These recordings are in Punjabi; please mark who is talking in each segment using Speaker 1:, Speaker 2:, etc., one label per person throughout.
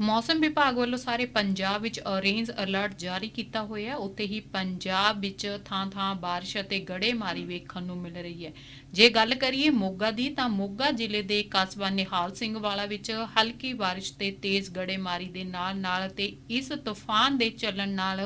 Speaker 1: ਮੌਸਮ ਵਿਭਾਗ ਵੱਲੋਂ ਸਾਰੇ ਪੰਜਾਬ ਵਿੱਚ ਔਰੇਂਜ ਅਲਰਟ ਜਾਰੀ ਕੀਤਾ ਹੋਇਆ ਹੈ। ਉੱਥੇ ਹੀ ਪੰਜਾਬ ਵਿੱਚ ਥਾਂ-ਥਾਂ ਬਾਰਿਸ਼ ਅਤੇ ਗੜੇਮਾਰੀ ਵੇਖਣ ਨੂੰ ਮਿਲ ਰਹੀ ਹੈ। ਜੇ ਗੱਲ ਕਰੀਏ ਮੋਗਾ ਦੀ, ਤਾਂ ਮੋਗਾ ਜ਼ਿਲ੍ਹੇ ਦੇ ਕਸਬਾ ਨਿਹਾਲ ਸਿੰਘ ਵਾਲਾ ਵਿੱਚ ਹਲਕੀ ਬਾਰਿਸ਼ ਤੇ ਤੇਜ਼ ਗੜੇਮਾਰੀ ਦੇ ਨਾਲ-ਨਾਲ ਤੇ ਇਸ ਤੂਫਾਨ ਦੇ ਚੱਲਣ ਨਾਲ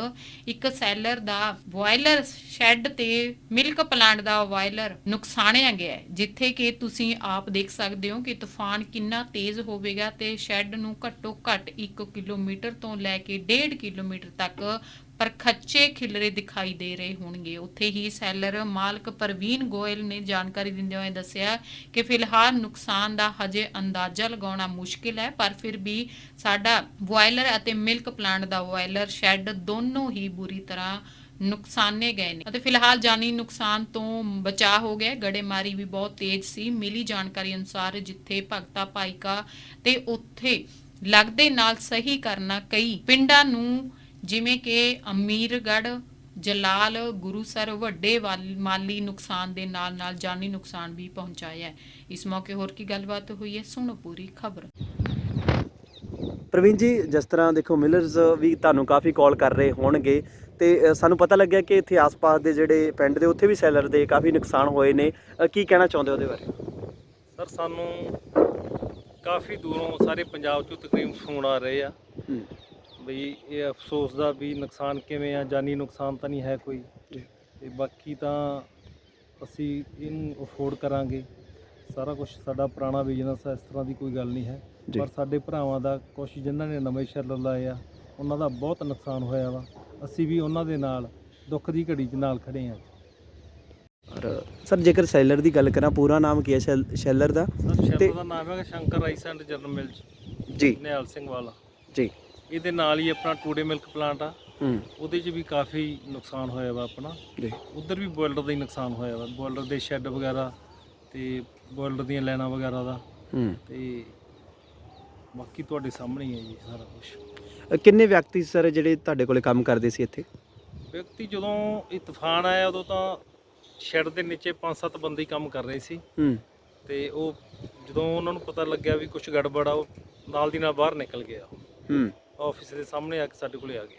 Speaker 1: ਇੱਕ ਸੈਲਰ ਦਾ ਬੋਇਲਰ ਸ਼ੈੱਡ ਤੇ ਮਿਲਕ ਪਲਾਂਟ ਦਾ ਬੋਇਲਰ ਨੁਕਸਾਨਿਆ ਗਿਆ ਹੈ, ਜਿੱਥੇ ਕਿ ਤੁਸੀਂ ਆਪ ਦੇਖ ਸਕਦੇ ਹੋ ਕਿ ਤੂਫਾਨ ਕਿੰਨਾ ਤੇਜ਼ ਹੋਵੇਗਾ ਤੇ ਸ਼ੈੱਡ ਨੂੰ ਘੱਟੋ ਘੱਟ 1 ਕਿਲੋਮੀਟਰ ਤੋਂ ਲੈ ਕੇ 1.5 ਕਿਲੋਮੀਟਰ ਤੱਕ ਪਰਖੱਚੇ ਖਿਲਰੇ ਦਿਖਾਈ ਦੇ ਰਹੇ ਹੋਣਗੇ। ਉੱਥੇ ਹੀ ਸੈਲਰ ਮਾਲਕ ਪ੍ਰਵੀਨ ਗੋਇਲ ਨੇ ਜਾਣਕਾਰੀ ਦਿੰਦੇ ਹੋਏ ਦੱਸਿਆ ਕਿ ਫਿਲਹਾਲ ਨੁਕਸਾਨ ਦਾ ਹਜੇ ਅੰਦਾਜ਼ਾ ਲਗਾਉਣਾ ਮੁਸ਼ਕਿਲ ਹੈ, ਪਰ ਫਿਰ ਵੀ ਸਾਡਾ ਬੋਇਲਰ ਅਤੇ ਮਿਲਕ ਪਲਾਂਟ ਦਾ ਬੋਇਲਰ ਸ਼ੈੱਡ ਦੋਨੋਂ ਹੀ ਬੁਰੀ ਤਰ੍ਹਾਂ ਨੁਕਸਾਨੇ ਗਏ ਨੇ। ਅਤੇ ਫਿਲਹਾਲ ਜਾਨੀ ਨੁਕਸਾਨ ਤੋਂ ਬਚਾ ਹੋ ਗਿਆ। ਹੈ। ਗੜੇਮਾਰੀ ਵੀ ਬਹੁਤ ਤੇਜ਼ ਸੀ। ਮਿਲੀ ਜਾਣਕਾਰੀ ਅਨੁਸਾਰ ਜਿੱਥੇ ਭਗਤਾ ਭਾਈਕਾ ਤੇ ਉੱਥੇ ਲੱਗਦੇ ਨਾਲ ਸਹੀ ਕਰਨਾ ਕਈ। ਪਿੰਡਾਂ ਨੂੰ ਜਿਵੇਂ ਕਿ ਅਮੀਰਗੜ੍ਹ ਜਲਾਲ ਗੁਰੂਸਰ ਵੱਡੇ ਵਾਲ- ਮਾਲੀ ਨੁਕਸਾਨ ਦੇ ਨਾਲ ਨਾਲ ਜਾਨੀ ਨੁਕਸਾਨ ਵੀ ਪਹੁੰਚਾਇਆ ਹੈ। ਇਸ ਮੌਕੇ ਹੋਰ ਕੀ ਗੱਲਬਾਤ ਹੋਈ ਹੈ ਸੁਣੋ ਪੂਰੀ ਖਬਰ।
Speaker 2: ਪ੍ਰਵੀਨ ਜੀ ਜਿਸ ਤਰ੍ਹਾਂ ਦੇਖੋ ਮਿਲਰਸ ਵੀ ਤੁਹਾਨੂੰ ਕਾਫੀ ਕਾਲ ਕਰ ਰਹੇ ਹੋਣਗੇ ਤੇ ਸਾਨੂੰ ਪਤਾ ਲੱਗਿਆ ਕਿ ਇੱਥੇ ਆਸ-ਪਾਸ ਦੇ ਜਿਹੜੇ ਪਿੰਡ ਦੇ ਉੱਥੇ ਵੀ ਸੈਲਰ ਦੇ ਕਾਫੀ ਨੁਕਸਾਨ ਹੋਏ ਨੇ। ਕੀ ਕਹਿਣਾ ਚਾਹੁੰਦੇ ਹੋ ਉਹਦੇ ਬਾਰੇ?
Speaker 3: ਸਰ ਸਾਨੂੰ ਕਾਫੀ ਦੂਰੋਂ ਸਾਰੇ ਪੰਜਾਬ ਚੋਂ ਤਕਰੀਬਨ ਫੋਨ ਆ ਰਹੇ ਆ। ਬਈ ਇਹ ਅਫਸੋਸ ਦਾ ਵੀ ਨੁਕਸਾਨ ਕਿਵੇਂ ਆ ਜਾਨੀ ਨੁਕਸਾਨ ਤਾਂ ਨਹੀਂ ਹੈ ਕੋਈ। ਤੇ ਬਾਕੀ ਤਾਂ ਅਸੀਂ ਇਹਨੂੰ ਅਫੋਰਡ ਕਰਾਂਗੇ। ਸਾਰਾ ਕੁਝ ਸਾਡਾ ਪੁਰਾਣਾ ਬਿਜ਼ਨਸ ਹੈ ਇਸ ਤਰ੍ਹਾਂ ਦੀ ਕੋਈ ਗੱਲ ਨਹੀਂ ਹੈ। ਪਰ ਸਾਡੇ ਭਰਾਵਾਂ ਦਾ ਕੁਛ ਜਿਨ੍ਹਾਂ ਨੇ ਨਵੇਂ ਸ਼ੈਲਰ ਲਾਏ ਆ ਉਹਨਾਂ ਦਾ ਬਹੁਤ ਨੁਕਸਾਨ ਹੋਇਆ ਵਾ। ਅਸੀਂ ਵੀ ਉਹਨਾਂ ਦੇ ਨਾਲ ਦੁੱਖ ਦੀ ਘੜੀ 'ਚ ਨਾਲ ਖੜੇ ਆ।
Speaker 2: ਔਰ ਸਰ ਜੇਕਰ ਸੈਲਰ ਦੀ ਗੱਲ ਕਰਾਂ ਪੂਰਾ ਨਾਮ ਕੀ ਹੈ ਸ਼ੈਲ- ਸ਼ੈਲਰ ਦਾ? ਤੇ-
Speaker 3: ਸ਼ੈਲਰ ਦਾ ਨਾਮ ਹੈਗਾ Shankar rice and general mills
Speaker 2: ji.
Speaker 3: Nihal Singh ਵਾਲਾ।
Speaker 2: ਜੀ।
Speaker 3: ਇਹਦੇ ਨਾਲ ਹੀ ਆਪਣਾ ਟੂਡੇ ਮਿਲਕ ਪਲਾਂਟ ਆ।
Speaker 2: ਹੂੰ।
Speaker 3: ਉਹਦੇ 'ਚ ਵੀ ਕਾਫੀ ਨੁਕਸਾਨ ਹੋਇਆ ਵਾ ਆਪਣਾ।
Speaker 2: ਜੀ।
Speaker 3: ਉਧਰ ਵੀ ਬੋਇਲਰ ਦਾ ਹੀ ਨੁਕਸਾਨ ਹੋਇਆ ਵਾ। ਬੋਇਲਰ ਦੇ ਸ਼ੈੱਡ ਵਗੈਰਾ ਤੇ ਬੋਇਲਰ ਦੀਆਂ ਲਾਈਨਾਂ ਵਗੈਰਾ ਦਾ।
Speaker 2: ਹੂੰ।
Speaker 3: ਤੇ ਬਾਕੀ ਤੁਹਾਡੇ ਸਾਹਮਣੇ ਹੀ ਹੈ ਜੀ ਸਾਰਾ ਕੁਝ
Speaker 2: ਅ, ਕਿੰਨੇ ਵਿਅਕਤੀ ਸਰ ਜਿਹੜੇ ਤੁਹਾਡੇ ਕੋਲੇ ਕੰਮ ਕਰਦੇ ਸੀ ਇੱਥੇ?
Speaker 3: ਵਿਅਕਤੀ ਜਦੋਂ ਇਹ ਤੂਫਾਨ ਆਇਆ ਉਦੋਂ ਤਾਂ ਸ਼ੈੱਡ ਦੇ ਨੀਚੇ 5-7 ਬੰਦੇ ਹੀ ਕੰਮ ਕਰ ਰਹੇ ਸੀ।
Speaker 2: ਹੂੰ।
Speaker 3: ਤੇ ਉਹ ਜਦੋਂ ਉਹਨਾਂ ਨੂੰ ਪਤਾ ਲੱਗਿਆ ਵੀ ਕੁਝ ਗੜਬੜ ਆ ਉਹ ਨਾਲ ਦੀ ਨਾਲ ਬਾਹਰ ਨਿਕਲ ਗਿਆ।
Speaker 2: ਹੂੰ।
Speaker 3: ਆਫਿਸ ਦੇ ਸਾਹਮਣੇ ਆ ਕੇ ਸਾਡੇ ਕੋਲੇ ਆ ਗਿਆ।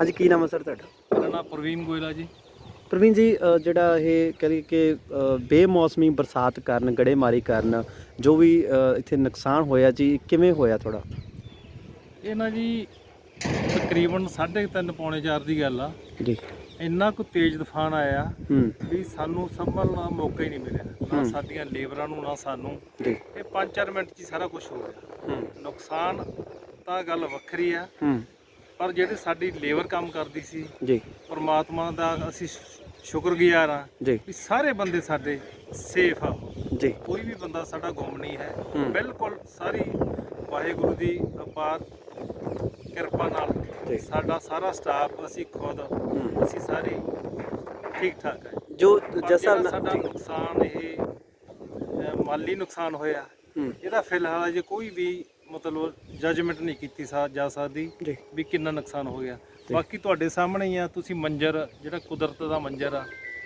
Speaker 2: ਹਾਂਜੀ ਕੀ ਨਾਮ ਹੈ ਸਰ ਤੁਹਾਡਾ?
Speaker 3: ਮੇਰਾ ਨਾਮ ਪ੍ਰਵੀਨ ਗੋਇਲਾ ਜੀ।
Speaker 2: ਪ੍ਰਵੀਨ ਜੀ ਜਿਹੜਾ ਇਹ ਕਰੀ ਕਿ ਅ, ਬੇਮੌਸਮੀ ਬਰਸਾਤ ਕਾਰਨ ਗੜੇਮਾਰੀ ਕਾਰਨ ਜੋ ਵੀ ਇੱਥੇ ਨੁਕਸਾਨ ਹੋਇਆ ਜੀ ਕਿਵੇਂ ਹੋਇਆ ਥੋੜਾ
Speaker 3: ਇਹ ਨਾ ਜੀ ਤਕਰੀਬਨ 3:30 ਪੌਣੇ 4 ਦੀ ਗੱਲ ਆ।
Speaker 2: ਜੀ।
Speaker 3: ਇੰਨਾ ਕੁ ਤੇਜ਼ ਤੂਫਾਨ ਆਇਆ ਵੀ ਸਾਨੂੰ ਸੰਭਲਣ ਦਾ ਮੌਕਾ ਹੀ ਨਹੀਂ ਮਿਲਿਆ। ਨਾ। ਸਾਡੀਆਂ ਲੇਬਰਾਂ ਨੂੰ ਨਾ ਸਾਨੂੰ। ਇਹ 5-4 ਮਿੰਟ 'ਚ ਸਾਰਾ ਕੁਝ ਹੋ ਗਿਆ। ਨੁਕਸਾਨ ਤਾਂ ਗੱਲ ਵੱਖਰੀ ਆ। ਪਰ ਜਿਹੜੀ ਸਾਡੀ ਲੇਬਰ ਕੰਮ ਕਰਦੀ ਸੀ
Speaker 2: ਜੀ।
Speaker 3: ਪਰਮਾਤਮਾ ਦਾ ਅਸੀਂ ਸ਼ੁਕਰਗੁਜ਼ਾਰ ਆ
Speaker 2: ਜੀ।
Speaker 3: ਵੀ ਸਾਰੇ ਬੰਦੇ ਸਾਡੇ ਸੇਫ ਆ।
Speaker 2: ਜੀ।
Speaker 3: ਕੋਈ ਵੀ ਬੰਦਾ ਸਾਡਾ ਗੁੰਮ ਨਹੀਂ ਹੈ। ਬਿਲਕੁਲ ਸਾਰੀ ਵਾਹਿਗੁਰੂ ਦੀ ਅਪਾਰ ਕਿਰਪਾ ਨਾਲ
Speaker 2: ਜੀ।
Speaker 3: ਸਾਡਾ ਸਾਰਾ ਸਟਾਫ ਅਸੀਂ ਖੁਦ। ਅਸੀਂ ਸਾਰੇ ਠੀਕ ਠਾਕ ਹੈ
Speaker 2: ਜੋ ਜੈਸਾ
Speaker 3: ਸਾਡਾ
Speaker 2: ਜੀ।
Speaker 3: ਨੁਕਸਾਨ ਇਹ ਮਾਲੀ ਨੁਕਸਾਨ ਹੋਇਆ ਇਹਦਾ ਫਿਲਹਾਲ ਅਜੇ ਕੋਈ ਵੀ ਮਤਲਬ ਜਜਮੈਂਟ ਨਹੀਂ ਕੀਤੀ ਸਾ ਜਾ ਸਕਦੀ
Speaker 2: ਜੀ।
Speaker 3: ਵੀ ਕਿੰਨਾ ਨੁਕਸਾਨ ਹੋ ਗਿਆ। ਬਾਕੀ ਤੁਹਾਡੇ ਸਾਹਮਣੇ ਹੀ ਆ ਤੁਸੀਂ ਮੰਜ਼ਰ ਜਿਹੜਾ ਕੁਦਰਤ ਦਾ ਮੰਜ਼ਰ ਆ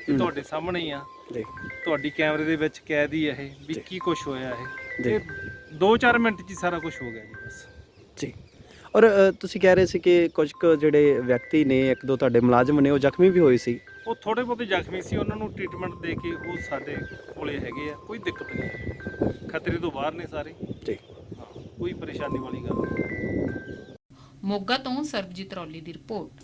Speaker 3: ਇਹ। ਤੁਹਾਡੇ ਸਾਹਮਣੇ ਹੀ ਆ।
Speaker 2: ਜੀ।
Speaker 3: ਤੁਹਾਡੀ ਕੈਮਰੇ ਦੇ ਵਿੱਚ ਕੈਦ ਹੀ ਆ ਇਹ ਵੀ। ਕੀ ਕੁਝ ਹੋਇਆ ਇਹ।
Speaker 2: ਜੀ।
Speaker 3: ਇਹ 2-4 ਮਿੰਟ 'ਚ ਹੀ ਸਾਰਾ ਕੁਝ ਹੋ ਗਿਆ ਜੀ ਬਸ।
Speaker 2: ਜੀ। ਔਰ ਅ, ਤੁਸੀਂ ਕਹਿ ਰਹੇ ਸੀ ਕਿ ਕੁਝ ਕੁ ਜਿਹੜੇ ਵਿਅਕਤੀ ਨੇ ਇੱਕ ਦੋ ਤੁਹਾਡੇ ਮੁਲਾਜ਼ਮ ਨੇ ਉਹ ਜ਼ਖਮੀ ਵੀ ਹੋਏ ਸੀ।
Speaker 3: ਉਹ ਥੋੜੇ ਬਹੁਤੇ ਜ਼ਖਮੀ ਸੀ ਉਹਨਾਂ ਨੂੰ ਟ੍ਰੀਟਮੈਂਟ ਦੇ ਕੇ ਉਹ ਸਾਡੇ ਕੋਲੇ ਹੈਗੇ ਆ ਕੋਈ ਦਿੱਕਤ ਨਹੀਂ ਖਤਰੇ ਤੋਂ ਬਾਹਰ ਨੇ ਸਾਰੇ।
Speaker 2: ਜੀ।
Speaker 3: ਕੋਈ ਪਰੇਸ਼ਾਨੀ ਵਾਲੀ ਗੱਲ ਨਹੀਂ।
Speaker 1: ਮੋਗਾ ਤੋਂ ਸਰਬਜੀਤ ਰੌਲੀ ਦੀ ਰਿਪੋਰਟ।